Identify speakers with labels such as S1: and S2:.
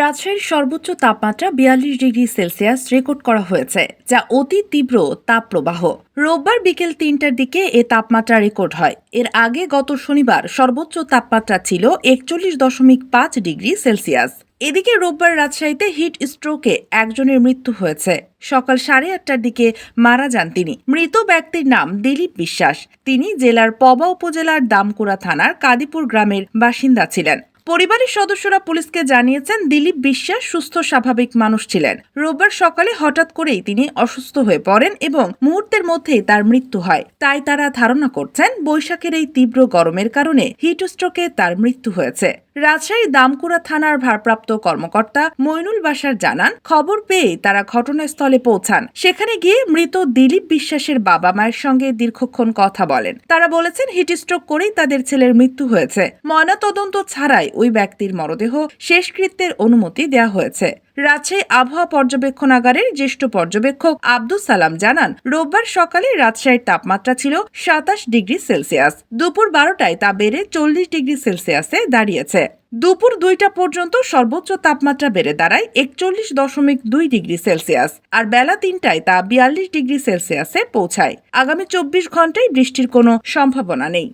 S1: রাজশাহীর সর্বোচ্চ তাপমাত্রা বিয়াল্লিশ ডিগ্রি সেলসিয়াস রেকর্ড করা হয়েছে, যা অতি তীব্র তাপপ্রবাহ। রোববার বিকেল তিনটার দিকে এ তাপমাত্রা রেকর্ড হয়। এর আগে গত শনিবার সর্বোচ্চ তাপমাত্রা ছিল একচল্লিশ দশমিক পাঁচ ডিগ্রি সেলসিয়াস। এদিকে রোববার রাজশাহীতে হিট স্ট্রোকে একজনের মৃত্যু হয়েছে। সকাল সাড়ে আটটার দিকে মারা যান তিনি। মৃত ব্যক্তির নাম দিলীপ বিশ্বাস। তিনি জেলার পবা উপজেলার দামকুড়া থানার কাদিপুর গ্রামের বাসিন্দা ছিলেন। পরিবারের সদস্যরা পুলিশকে জানিয়েছেন, দিলীপ বিশ্বাস সুস্থ, স্বাভাবিক মানুষ ছিলেন। রোববার সকালে হঠাৎ করেই তিনি অসুস্থ হয়ে পড়েন এবং মুহূর্তের মধ্যেই তার মৃত্যু হয়। তাই তারা ধারণা করছেন, বৈশাখের এই তীব্র গরমের কারণে হিটস্ট্রোকে তার মৃত্যু হয়েছে। রাজশাহী দামকুড়া থানার ভারপ্রাপ্ত কর্মকর্তা মইনুল বাসার জানান, খবর পেয়ে তারা ঘটনাস্থলে পৌঁছান। সেখানে গিয়ে মৃত দিলীপ বিশ্বাসের বাবা মায়ের সঙ্গে দীর্ঘক্ষণ কথা বলেন। তারা বলেছেন, হিটস্ট্রোক করেই তাদের ছেলের মৃত্যু হয়েছে। ময়নাতদন্ত ছাড়াই ওই ব্যক্তির মরদেহ শেষকৃত্যের অনুমতি দেওয়া হয়েছে। রাজশাহী আবহাওয়া পর্যবেক্ষণাগারের জ্যেষ্ঠ পর্যবেক্ষক আব্দুল সালাম জানান, রোববার সকালে রাজশাহীর তাপমাত্রা ছিল সাতাশ ডিগ্রি সেলসিয়াস। দুপুর বারোটায় তা বেড়ে চল্লিশ ডিগ্রি সেলসিয়াসে দাঁড়িয়েছে। দুপুর দুইটা পর্যন্ত সর্বোচ্চ তাপমাত্রা বেড়ে দাঁড়ায় একচল্লিশ দশমিক দুই ডিগ্রি সেলসিয়াস আর বেলা তিনটায় তা বিয়াল্লিশ ডিগ্রি সেলসিয়াসে পৌঁছায়। আগামী চব্বিশ ঘন্টায় বৃষ্টির কোনো সম্ভাবনা নেই।